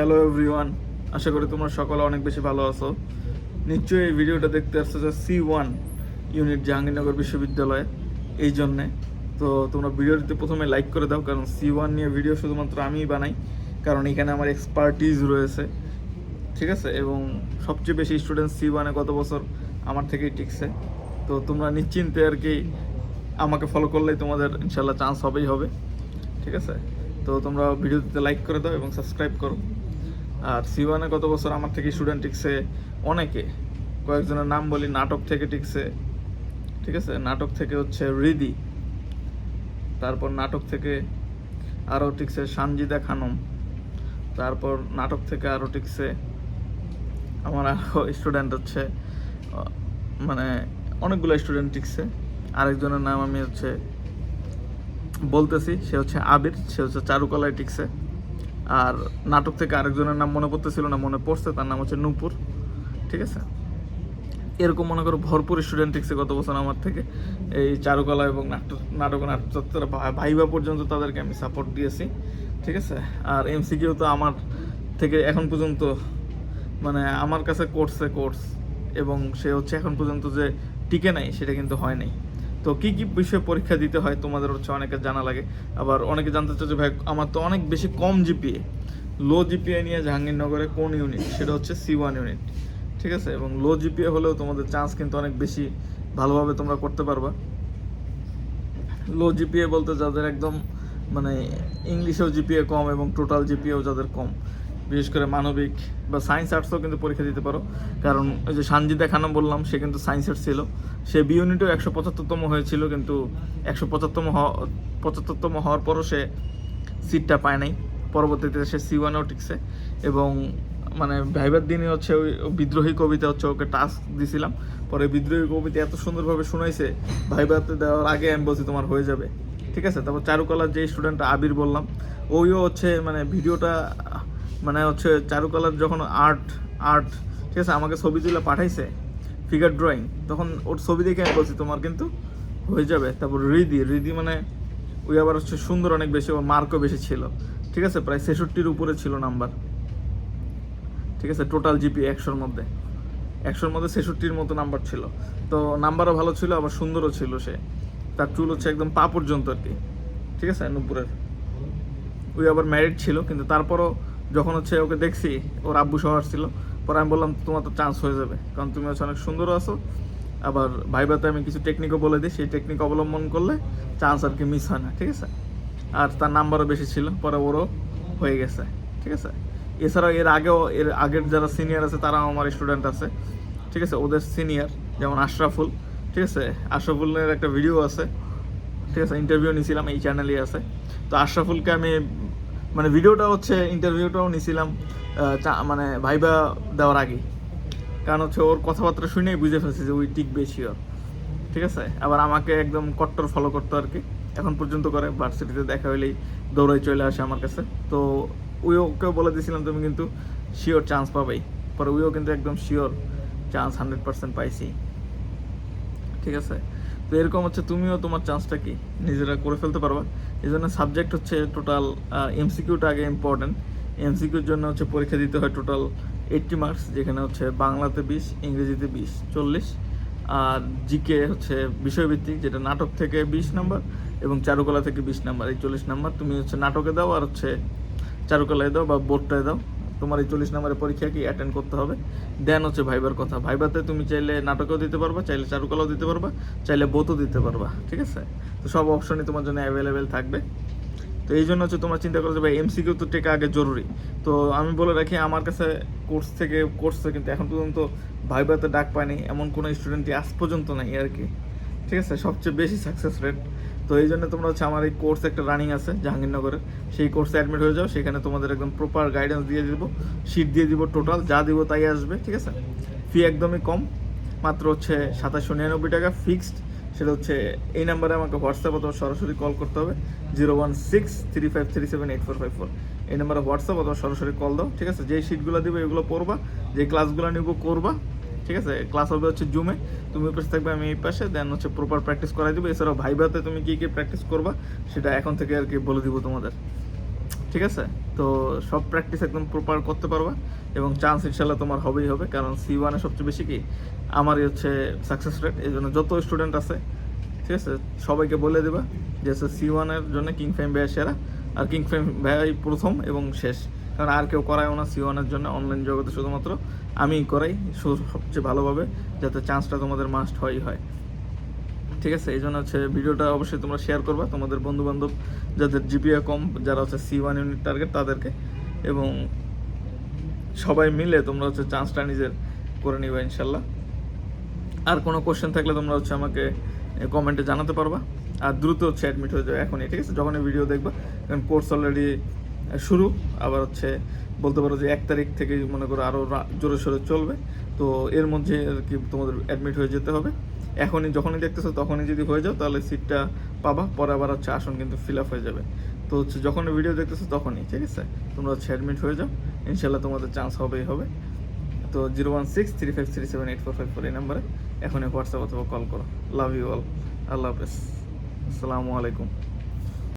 Hello everyone আশা করি তোমরা সকলে অনেক বেশি ভালো আছো। নিশ্চয়ই এই ভিডিওটা দেখতে আসছো যে সি ওয়ান ইউনিট জাহাঙ্গীরনগর বিশ্ববিদ্যালয়ে। এই জন্যে। তো তোমরা ভিডিওটিতে প্রথমে লাইক করে দাও, কারণ সি ওয়ান নিয়ে ভিডিও শুধুমাত্র আমিই বানাই, কারণ এখানে আমার এক্সপার্টিজ রয়েছে। ঠিক আছে? এবং সবচেয়ে বেশি স্টুডেন্ট সি ওয়ানে গত বছর আমার থেকেই টিকছে। তো তোমরা নিশ্চিন্তে আর কি আমাকে ফলো করলেই তোমাদের ইনশাল্লাহ চান্স হবেই হবে। ঠিক আছে? তো তোমরা ভিডিওতে লাইক করে দাও এবং সাবস্ক্রাইব করো। আর সি ওয়ানে গত বছর আমার থেকে স্টুডেন্ট টিকছে অনেকে। কয়েকজনের নাম বলি, নাটক থেকে টিকছে। ঠিক আছে? নাটক থেকে হচ্ছে রিদি। তারপর নাটক থেকে আরও টিকছে সানজিদা খানম। তারপর নাটক থেকে আরও টিকছে আমার আরও স্টুডেন্ট হচ্ছে মানে অনেকগুলো স্টুডেন্ট টিকছে। আরেকজনের নাম আমি হচ্ছে বলতেছি, সে হচ্ছে আবির, সে হচ্ছে চারুকলায় টিকছে। আর নাটক থেকে আরেকজনের নাম মনে পড়তেছিল না, মনে পড়ছে, তার নাম হচ্ছে নূপুর, ঠিক আছে? এরকম মনে করো ভরপুর স্টুডেন্ট টিকছে গত বছর আমার থেকে। এই চারুকলা এবং নাটক নাটক ও নাট্যচত্বর ভাইবা পর্যন্ত তাদেরকে আমি সাপোর্ট দিয়েছি, ঠিক আছে? আর এমসিকিউ তো আমার থেকে এখন পর্যন্ত মানে আমার কাছে করছে কোর্স এবং সে হচ্ছে এখন পর্যন্ত যে টিকে নাই, সেটা কিন্তু হয় নাই। তো কি কি বিষয়ে পরীক্ষা দিতে হয় তোমাদের হচ্ছে অনেকে জানা লাগে। আবার অনেকে জানতে চাচ্ছে ভাই, আমার তো অনেক বেশি কম জিপিএ লো জিপিএ নিয়ে জাহাঙ্গীরনগরে কোন ইউনিট সেটা হচ্ছে সি ওয়ান ইউনিট ঠিক আছে? এবং লো জিপিএ হলেও তোমাদের চান্স কিন্তু অনেক বেশি ভালোভাবে তোমরা করতে পারবা। লো জিপিএ বলতে যাদের একদম মানে ইংলিশেও জিপিএ কম এবং টোটাল জিপিএও যাদের কম। বিশেষ করে মানবিক বা সায়েন্স আর্টসও কিন্তু পরীক্ষা দিতে পারো। কারণ ওই যে সানজিদা খানম বললাম, সে কিন্তু সায়েন্সের ছিল। সে বি ইউনিটেও একশো পঁচাত্তরতম হয়েছিল, কিন্তু একশো পঁচাত্তম পঁচাত্তরতম হওয়ার পরও সে সিটটা পায় নাই। পরবর্তীতে সে সি ওয়ানেও টিকছে এবং মানে ভাইবার দিনই হচ্ছে ওই বিদ্রোহী কবিতা হচ্ছে ওকে টাস্ক দিছিলাম। পরে বিদ্রোহী কবিতা এত সুন্দরভাবে শোনাইছে ভাইবাতে দেওয়ার আগে আমি বলছি তোমার হয়ে যাবে। ঠিক আছে? তারপর চারুকলার যে স্টুডেন্ট আবির বললাম, ওইও হচ্ছে মানে ভিডিওটা মানে হচ্ছে চারুকলার যখন আর্ট আর্ট ঠিক আছে, আমাকে ছবি তুলে পাঠাইছে ফিগার ড্রয়িং তখন ওর ছবি দেখে আমি বলছি, তোমার কিন্তু হয়ে যাবে। তারপর রিদি রিদি মানে ওই আবার হচ্ছে সুন্দর অনেক বেশি, ওর মার্কও বেশি ছিল। ঠিক আছে, প্রায় ছেষট্টির উপরে ছিল নাম্বার ঠিক আছে টোটাল জিপি একশোর মধ্যে। একশোর মধ্যে ছেষট্টির মতো নাম্বার ছিল। তো নাম্বারও ভালো ছিল, আবার সুন্দরও ছিল সে। তার চুল হচ্ছে একদম পা পর্যন্ত আর কি। ঠিক আছে, নুপুরের। ওই আবার ম্যারিড ছিল, কিন্তু তারপরও যখন হচ্ছে ওকে দেখছি, ওর আব্বু সহ ছিল, পরে আমি বললাম, তোমার তো চান্স হয়ে যাবে, কারণ তুমি হচ্ছে অনেক সুন্দর আছো। আবার ভাইবাতে আমি কিছু টেকনিকও বলে দিই, সেই টেকনিক অবলম্বন করলে চান্স আর কি মিস হয় না, ঠিক আছে? আর তার নাম্বারও বেশি ছিল, পরে ওরও হয়ে গেছে, ঠিক আছে? এছাড়াও এর আগেও, এর আগের যারা সিনিয়র আছে, তারাও আমার স্টুডেন্ট আছে, ঠিক আছে? ওদের সিনিয়র যেমন আশরাফুল, ঠিক আছে? আশরাফুলের একটা ভিডিও আছে, ঠিক আছে? ইন্টারভিউ নিয়েছিলাম, এই চ্যানেলেই আছে। তো আশরাফুলকে আমি মানে ভিডিওটা হচ্ছে ইন্টারভিউটাও চা- মানে ভাইবা দেওয়ার আগে। কারণ হচ্ছে ওর কথাবার্তা শুনেই বুঝে ফেলছি যে ওই টিকবে শিওর ঠিক আছে? আবার আমাকে একদম কট্টর ফলো করতো আর কি। এখন পর্যন্ত করে ভার্সিটিতে দেখা হইলেই দৌড়াই চলে আসে আমার কাছে। তো ওই ওকেও বলে দিয়েছিলাম তুমি কিন্তু শিওর চান্স পাবেই। পরে ওইও কিন্তু একদম শিওর চান্স হান্ড্রেড পার্সেন্ট পাইছি। ঠিক আছে? তো এরকম হচ্ছে তুমিও তোমার চান্সটা কি? নিজেরা করে ফেলতে পারবা। এই জন্য সাবজেক্ট হচ্ছে টোটাল এমসিকিউটা আগে ইম্পর্টেন্ট এমসিকিউর জন্য হচ্ছে পরীক্ষা দিতে হয় টোটাল এইট্টি মার্কস যেখানে হচ্ছে বাংলাতে বিশ, ইংরেজিতে বিশ, চল্লিশ। আর জিকে হচ্ছে বিষয়ভিত্তিক, যেটা নাটক থেকে বিশ নাম্বার এবং চারুকলা থেকে বিশ নাম্বার এই চল্লিশ নাম্বার তুমি হচ্ছে নাটকে দাও আর হচ্ছে চারুকলায় দাও বা বোর্ডটায় দাও। তোমার এই চল্লিশ নম্বরের পরীক্ষা কি অ্যাটেন্ড করতে হবে? দেন হচ্ছে ভাইবার কথা। ভাইবাতে তুমি চাইলে নাটকও দিতে পারবা, চাইলে চারুকলাও দিতে পারবা, চাইলে বোতও দিতে পারবা, ঠিক আছে? তো সব অপশনই তোমার জন্য অ্যাভেলেবেল থাকবে। তো এই জন্য হচ্ছে তোমার চিন্তা করো যে ভাই এমসিকিউ তো টেকা আগে জরুরি। তো আমি বলে রাখি, আমার কাছে কোর্স থেকে কোর্সে কিন্তু এখন পর্যন্ত ভাইবাতে ডাক পায়নি। এমন কোনো স্টুডেন্টই আজ পর্যন্ত নাই আর কি। ঠিক আছে? সবচেয়ে বেশি সাকসেস রেট তো এই জন্য তোমরা হচ্ছে আমার এই কোর্স একটা রানিং আছে জাহাঙ্গীরনগরের সেই কোর্সে অ্যাডমিট হয়ে যাও, সেখানে তোমাদের একদম প্রপার গাইডেন্স দিয়ে দিব শিট দিয়ে দিব টোটাল যা দিব তাই আসবে, ঠিক আছে? ফি একদমই কম, মাত্র হচ্ছে সাতাশশো নিরানব্বই টাকা ফিক্সড সেটা হচ্ছে এই নাম্বারে আমাকে হোয়াটসঅ্যাপ অথবা সরাসরি কল করতে হবে, zero one six three five three seven eight four five four. এই নাম্বারে হোয়াটসঅ্যাপ অথবা সরাসরি কল দাও, ঠিক আছে? যেই শিটগুলো দিবে, এগুলো পড়বা যে ক্লাসগুলো নিব, করবা। ঠিক আছে? ক্লাস হবে হচ্ছে জুমে তুমি ওই পাশে থাকবে, আমি এই পাশে। দেন হচ্ছে প্রপার প্র্যাকটিস করাই দেবো। এছাড়াও ভাইভাতে তুমি কী কী প্র্যাকটিস করবা, সেটা এখন থেকে আর কি বলে দিব তোমাদের। ঠিক আছে? তো সব প্র্যাকটিস একদম প্রপার করতে পারবা এবং চান্স ইনশাল্লাহ তোমার হবেই হবে, কারণ সি ওয়ানে সবচেয়ে বেশি কি, আমারই হচ্ছে সাকসেস রেট এই জন্য যত স্টুডেন্ট আছে, ঠিক আছে, সবাইকে বলে দেবা যে সি ওয়ানের জন্য কিং ফেম ভাইয়া সেরা, আর কিং ফেম ভাইয়াই প্রথম এবং শেষ। কারণ আর কেউ করায়ও না সি ওয়ানের জন্য অনলাইন জগতে শুধুমাত্র আমিই করাই সবচেয়ে ভালোভাবে, যাতে চান্সটা তোমাদের মাস্ট হয়ই হয়। ঠিক আছে? এই জন্য হচ্ছে ভিডিওটা অবশ্যই তোমরা শেয়ার করবা, তোমাদের বন্ধু বান্ধব যাদের জিপিএ কম, যারা হচ্ছে সি ওয়ান ইউনিট টার্গেট তাদেরকে, এবং সবাই মিলে তোমরা হচ্ছে চান্সটা নিজের করে নিবা ইনশাল্লাহ। আর কোনো কোশ্চেন থাকলে তোমরা হচ্ছে আমাকে কমেন্টে জানাতে পারবা, আর দ্রুত হচ্ছে অ্যাডমিট হয়ে যাবে এখনই, ঠিক আছে? যখনই ভিডিও দেখবা, কারণ কোর্স অলরেডি শুরু। আবার হচ্ছে বলতে পারো যে এক তারিখ থেকে মনে করো আরও জোরে সোরে চলবে। তো এর মধ্যে আর কি তোমাদের অ্যাডমিট হয়ে যেতে হবে। এখনই যখনই দেখতেছো তখনই যদি হয়ে যাও তাহলে সিটটা পাবা। পরে আবার হচ্ছে আসন কিন্তু ফিল আপ হয়ে যাবে। তো হচ্ছে যখনই ভিডিও দেখতেছো তখনই, ঠিক আছে? তোমরা হচ্ছে অ্যাডমিট হয়ে যাও। ইনশাল্লাহ তোমাদের চান্স হবেই হবে। তো zero one six three five three seven eight four five four এই নাম্বারে এখনই হোয়াটসঅ্যাপ অথবা কল করো। লাভ ইউ অল আল্লাহ হাফেজ। আসসালামু আলাইকুম।